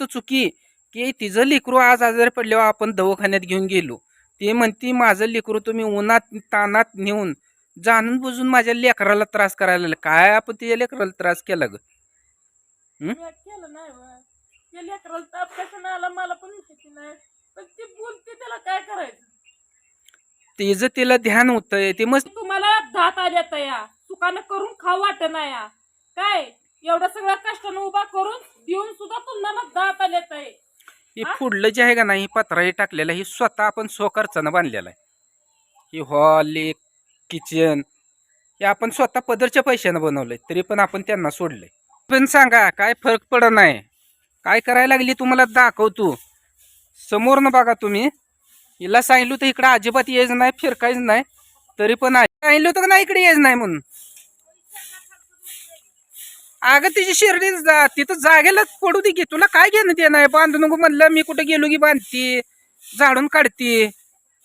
जास्त चुकी की तिचं लेकरू आज आजारी पडल्यावर आपण दवाखान्यात घेऊन गेलो. ती म्हणती माझं लेकरू तुम्ही उन्हात तानात नेऊन जाणून बुजून माझ्या लेकराला त्रास करायला. काय आपण तिच्या लेकराला त्रास केला ग? तिचं तिला ध्यान होतंय. ते मस्त तुम्हाला दात आल्या तया. चुकानं करून खाऊ वाटत नाही या. काय? एवढं सगळं कष्टानं उभा करून देऊन सुद्धा तुम्हाला दात आल्या तय हे पुढलं जे आहे का नाही पत्राही टाकलेलं हे स्वतः आपण स्वखर्चानं बांधलेलं आहे. हे हॉल एक किचन हे आपण स्वतः पदरच्या पैशानं बनवलंय. तरी पण आपण त्यांना सोडलंय. पण सांगा काय फरक पडत नाही? काय करायला लागली तुम्हाला? दाखवतो समोरनं बघा तुम्ही. हिला सांगितलं तर इकडं अजिबात यायचं नाही फिरकायचं नाही. तरी पण आहे. सांगितलं होतं का नाही इकडे यायचं नाही म्हणून? अगं तिची शिर्डी जा तिथं जागेला पडू दे की तुला काय घेणं ते नाही बांधू नको म्हणलं मी कुठं गेलो की बांधते झाडून काढते.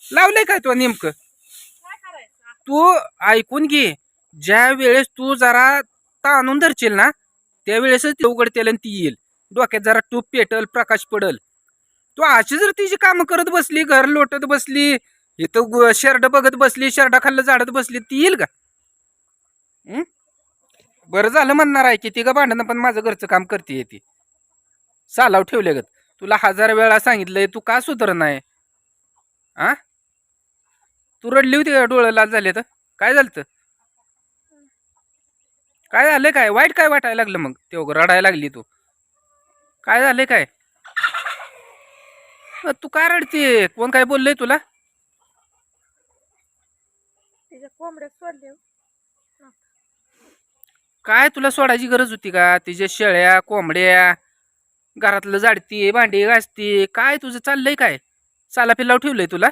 लावलंय काय तुला नेमकं? तू ऐकून घे ज्या वेळेस तू जरा ताणून धरशील ना त्यावेळेसच ते उघडतेल आणि ती येईल. डोक्यात जरा टूप पेटल प्रकाश पडल. तू अशी जर तिची कामं करत बसली घर लोटत बसली इथं शेरड बघत बसली शेरडा खाल्लं झाडत बसली ती येईल का? बरं झालं म्हणणार आहे की ती का भांडणं पण माझं घरचं काम करते ती. सालाव ठेवले गत तुला हजार वेळा सांगितलंय तू का सुधर नाही? आ? तू रडली होती का डोळं लाल झाले तर काय झालं काय झालं काय? वाईट काय वाटायला लागलं मग? ते रडायला लागली तू. काय झालंय काय? तू काय रडते? कोण काय बोललंय तुला? कोंबड्या सोडल्या. काय तुला सोडायची गरज होती का? तिच्या शेळ्या कोंबड्या घरातलं झाडती भांडी घासती काय तुझं चाललंय काय? चाला पिल्लाव ठेवलंय तुला?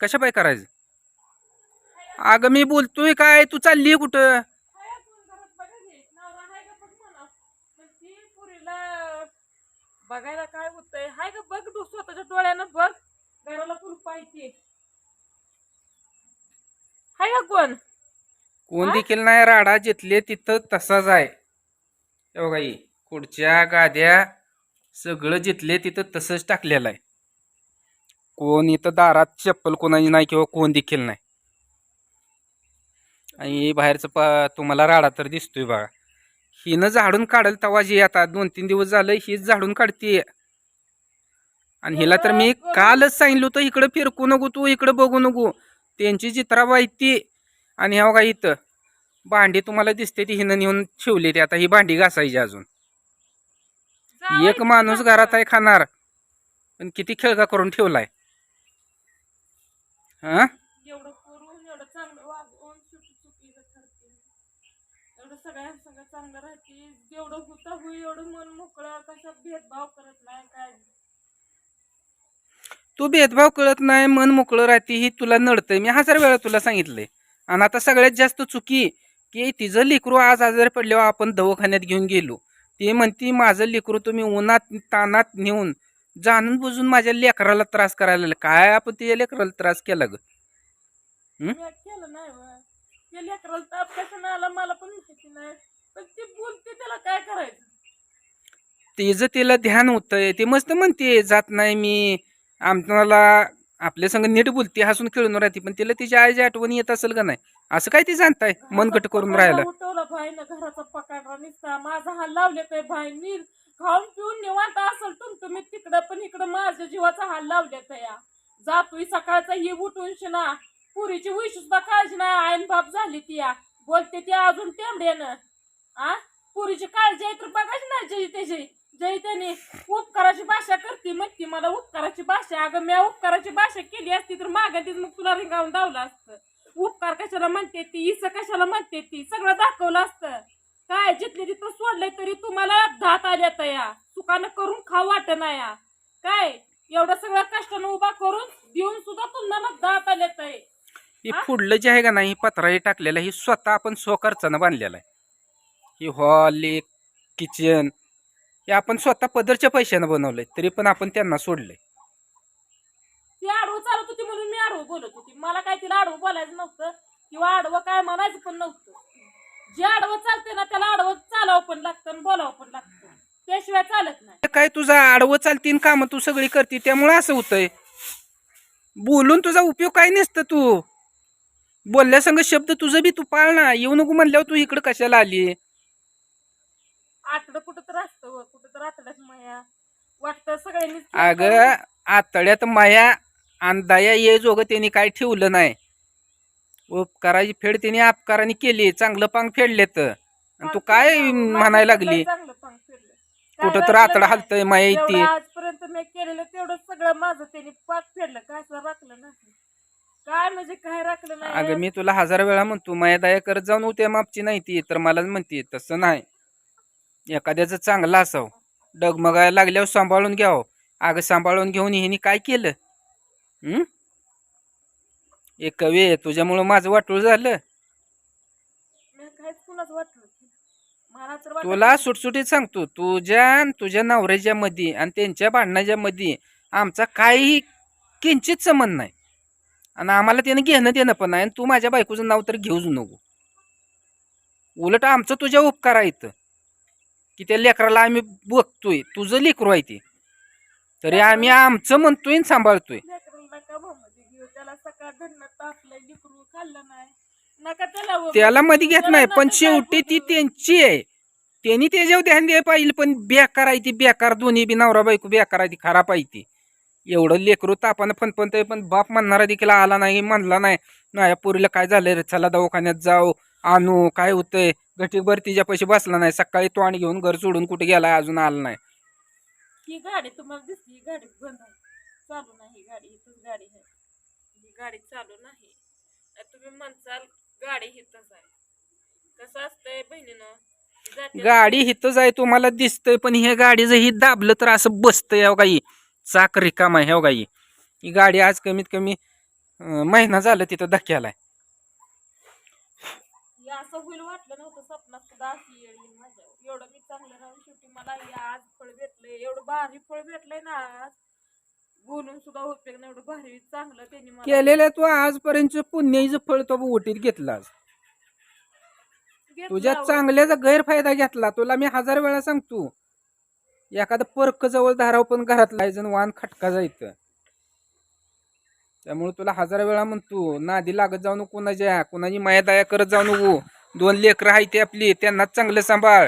कशा पाय करायचं? अगं मी बोलतोय काय? तू चालली कुठं? बघायला काय होतंय? हाय का बघ तू स्वतःच्या डोळ्यानं बघ. घराला कुलूप पाहिजे हाय का कोण? कोण? देखील नाही राडा जिथले तिथं तसाच आहे. हे बघा ही खुर्च्या गाद्या सगळं जिथले तिथं तसंच टाकलेलं आहे. कोण इथं दारात चप्पल कोणाची नाही किंवा कोण देखील नाही. आणि बाहेरचं प तुम्हाला राडा तर दिसतोय बघा. हिनं झाडून काढल तवा जी आता दोन तीन दिवस झालं हीच झाडून काढते आणि हिला तर मी कालच सांगितलं होतं इकडं फिरकू नको तू इकडं बघू नको. त्यांची चित्राबाई ती आणि ह्या बघा इथं. भांडी तुम्हाला दिसते ती हिनं नेऊन ठेवली ती. आता ही भांडी घासायची अजून. एक माणूस घरात आहे खाणार. पण किती खेळगा करून ठेवलाय. हा? एवढं करून एवढं चांगलं वागवून चुकी चुकीचं करते एवढं सगळ्यांसंग चांगलं राहते जेवढं होता होई एवढं मन मोकळं कशात भेदभाव करत नाही काय. नाही. तू भेदभाव कळत नाही मन मोकळं राहते ही तुला नडतंय. मी हजार वेळा तुला सांगितलंय आणि आता सगळ्यात जास्त चुकी की तिचं लेकरू आज आजारी पडल्यावर आपण दवाखान्यात घेऊन गेलो. ती म्हणती माझं लेकरू तुम्ही उन्हात तानात नेऊन जाणून बुजून माझ्या लेकराला त्रास करायला लागले. काय आपण तिच्या लेकराला त्रास केला ग? तिचं तिला ध्यान होतंय. ते मस्त म्हणते जात नाही मी. आम्हाला आपल्या संग नीट बोलते हसून खेळून राहते पण तिला तिच्या आईची आठवणी येत असेल का नाही? असं काय ती जाणताय मनगट करून राहायला. उठवला भाईनं घराचा पकाडा निसता. माझा हाल लावले ते भाई नील खाऊन पिऊन निवांत असेल तुम तुम्ही तिकडं पण इकडं माझ्या जीवाचा हाल लावले या. जातोय सकाळचा ही उठून शिना. पुरीची उशी सुद्धा काळजी नाही आईन बाप झाली ती या. बोलते ती अजून तेवढ्यानं आ? पुरीची काळजी आहे तर बघायची ना त्याची जय त्याने उपकाराची भाषा करते म्हणते मला उपकाराची भाषा. अगं मी उपकाराची भाषा केली असती तर मागातीच मग तुला रिंगावून धावलं असतं. उपकार कशाला म्हणते ती? इस कशाला म्हणते ती? सगळं दाखवलं असतं. काय जिथले तिथं सोडलंय तरी तुम्हाला दात आल्या तया. चुकानं करून खाऊ वाटत नाही. या. काय? एवढं सगळं कष्टानं उभा करून देऊन सुद्धा तुम्हाला दात आल्या तय. हे पुढलं जे आहे का नाही पत्राही टाकलेलं आहे, हे स्वतः आपण स्वखर्चानं बांधलेलं आहे. हे हॉल एक किचन हे आपण स्वतः पदरच्या पैशानं बनवलंय तरी पण आपण त्यांना सोडलंय. ती आडवं चालत होती म्हणून मी आडवं बोलत होती. मला काय तिला आडवं बोलायचं नव्हतं किंवा आडवं काय म्हणायचं पण नव्हतं. जे आडवं चालते ना त्याला आडवं चालावं पण लागतं आणि बोलावं पण लागतं. त्याशिवाय चालत नाही. काय तुझा आडवं चालतीन कामं तू सगळी करते त्यामुळे असं होतंय. बोलून तुझा उपयोग काय नसतं तू. बोलल्यासंग शब्द तुझं बी तू पाळ ना येऊ नको म्हणल्यावर तू इकडं कशाला आली आतडं कुठं तर असतं व, कुठं तर आतड्यात माया. वाटतं सगळ्यांनी अगं आतड्यात माया आणि दया ये जोग त्यांनी काय ठेवलं नाही. उपकाराची फेड त्यांनी अपकाराने केली चांगलं पांग फेडलेत. आणि तू काय म्हणायला लागली? चांगलं कुठं तर आतडा. हलतय माया येते आजपर्यंत मी केलेलं तेवढं सगळं माझं त्यांनी पाक फेडलं. काय असं राखलं नाही. काय म्हणजे काय राखलं नाही? अगं मी तुला हजार वेळा म्हणतो माया दया करत जाऊन उद्या मापची नाही ती तर मलाच म्हणते तसं नाही. एखाद्याचं चांगलं असावं. डगमगायला लागल्यावर सांभाळून घ्यावं. अगं सांभाळून घेऊन हिने काय केलं? हं? एक कवी आहे, तुझ्यामुळं माझं वाटूळ झालं. तुला सुटसुटीत सांगतो तुझ्या आणि तुझ्या नवऱ्याच्या मध्ये आणि त्यांच्या भांडणाच्या मध्ये आमचा काही किंचित संबंध नाही. आणि आम्हाला त्यानं घेणं देणं पण नाही. आणि तू माझ्या बायकोचं नाव तर घेऊच नको. उलट आमचं तुझ्या उपकार आहेत की त्या लेकराला आम्ही बघतोय. तुझं लेकरू आहे ते. तरी आम्ही आमचं म्हणतोय आणि सांभाळतोय. घेऊ त्याला मध्ये घेत नाही पण शेवटी ती. त्यांची आहे. त्यांनी त्याच्यावर ध्यान द्यायला पाहिजे पण बेकार आहे ती बेकार दोन्ही बी नवरा बायको बेकार आहे ती खराब आहे ती. एवढं लेकरू तापानं फनफनतंय पण बाप म्हणणारा देखील आला नाही म्हणला नाही. नाही या पोरीला काय झालंय रे? चला दवाखान्यात जाऊ. आणू काय होतंय? घटीभर तिच्या पैसे बसला नाही. सकाळी तो आणि घेऊन घर सोडून कुठे गेलाय? अजून आला नाही. ही गाडी तुम्हाला दिसली. ही गाडी बंद आहे. चालू नाही ही गाडी. इथंच गाडी आहे. ही गाडी चालू नाही. आणि तुम्ही म्हणसाल गाडी हिथंच आहे. कसं असतंय बहिणीनं? जाते- गाडी हिथंच आहे तुम्हाला दिसतंय पण हे गाडी जर ही दाबलं तर असं बसतंय हो काही चाक रिकाम आहे हो काही ही गाडी आज कमीत कमी अं, महिना झालं तिथं धक्क्याला आहे. असं होईल वाटलं नव्हतं स्वप्नात सुद्धा अशी येईल माझ्यावर. एवढं मी चांगलं राहून शेवटी मला हे आज फळ भेटलंय. एवढं भारी फळ भेटलंय ना आज. बोलून सुद्धा उपयोग नाही एवढं भारी चांगलं त्यांनी मला केलेलं तू आजपर्यंत पुण्याचं फळ तो ओटीत घेतलास घेतलं तुझ्या. चांगल्याचा गैरफायदा घेतला. तुला मी हजार वेळा सांगतो. एखादं पर्क जवळ धाराव पण घरातला जण वाहन खटका जायचं. त्यामुळे तुला हजार वेळा म्हणतो नादी लागत जाऊ नको कुणाच्या कुणाची माया दया करत जाऊ नको. दोन लेकरं आहे ते आपली त्यांनाच चांगलं सांभाळ.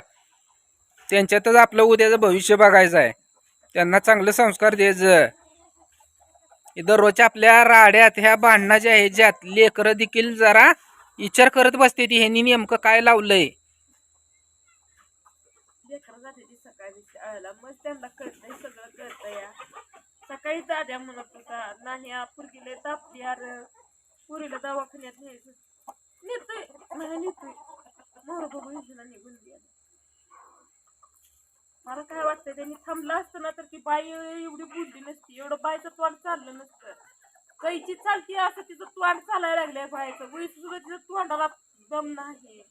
त्यांच्यातच आपलं उद्याचं भविष्य बघायचं आहे. त्यांना चांगलं संस्कार द्यायचं. हे दररोजच्या आपल्या राड्यात ह्या भांडणाच्या ह्याच्यात लेकरं देखील जरा विचार करत बसते ती ह्यांनी नेमकं काय लावलंय? सकाळी मग त्यांना कळतंय सगळं कळतंय सकाळी दाद्या म्हणत होता. नाही या पुरगीला तापली यार पुरीला दवाखान्यात न्यायचं. नेतोय. मला नेतोय. मोर बघू योजना निघून गेला मला काय वाटतंय त्यांनी थांबलं असतं ना तर ती बाई एवढी बुद्धी नसती. एवढं बायचं तोंड चाललं नसतं. कैची चालती असं तिचं तोंड चालायला लागलंय बायचं वयस सुद्धा तिचं तोंडाला दम नाही.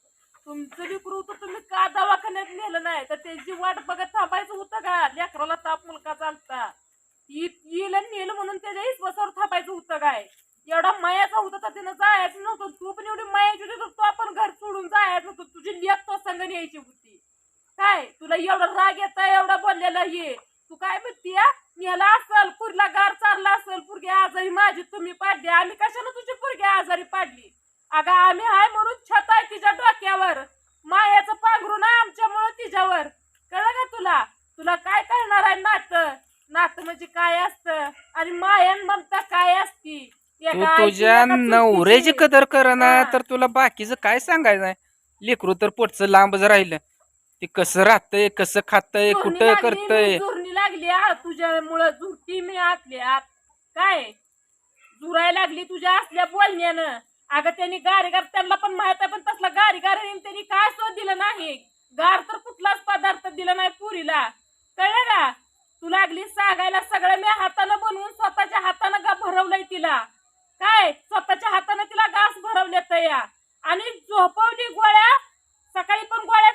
तुमचं लेकरू होतं तुम्ही का दवाखान्यात नेलं नाही? तर त्याची वाट बघत थांबायचं होतं का? लेकराला ताप मुलगा चालतो येलं नेलं म्हणून त्याच्या विश्वासावर थापायचं होतं काय? एवढा मायाचा होता तर त्यानं जायचं नव्हतं. तू पण एवढी मायाची होती तर तू आपण घर सोडून जायचं नव्हतं. तुझी लेख तो संघ न्यायची होती. काय? तुला एवढा राग येत एवढा बोललेला ये. तू काय म्हणतीय नेला असल पुरला गार चालला असल पुरगी आजारी माझी तुम्ही पाडली. आम्ही कशाला तुझी पुरगी आजारी पाडली? अगं आम्ही हाय म्हणून छत आहे तिच्या डोक्यावर मायाचं पांघरून आहे आमच्यामुळं तिच्यावर कळलं का तुला तुला काय कळणार आहे नातं नातं म्हणजे काय असतं आणि मायन ममता काय असती तू एका आईची, तुझ्या नवऱ्याची. कदर कर ना. तर तुला बाकीचं काय सांगायचं आहे लेकरू तर पोटचं लांबच राहिलं. ते कसं राहतंय कसं खातंय कुठं करतंय? चोरणी लागली आ, तुझ्यामुळं मी आतली आत काय? झुरायला लागली तुझ्या असल्या बोलण्यानं. अगं त्यांनी गारीगार त्यांना पण माहीत आहे पण तसला गारीगार त्यांनी काय शोध दिलं नाही? गार तर कुठलाच पदार्थ दिला नाही पुरीला. कळलं का? तू लागली सांगायला सगळं मी हातानं बनवून स्वतःच्या हातानं गा भरवलंय तिला? काय? स्वतःच्या हातानं तिला घास भरवले तया. आणि झोपवली गोळ्या सकाळी पण गोळ्या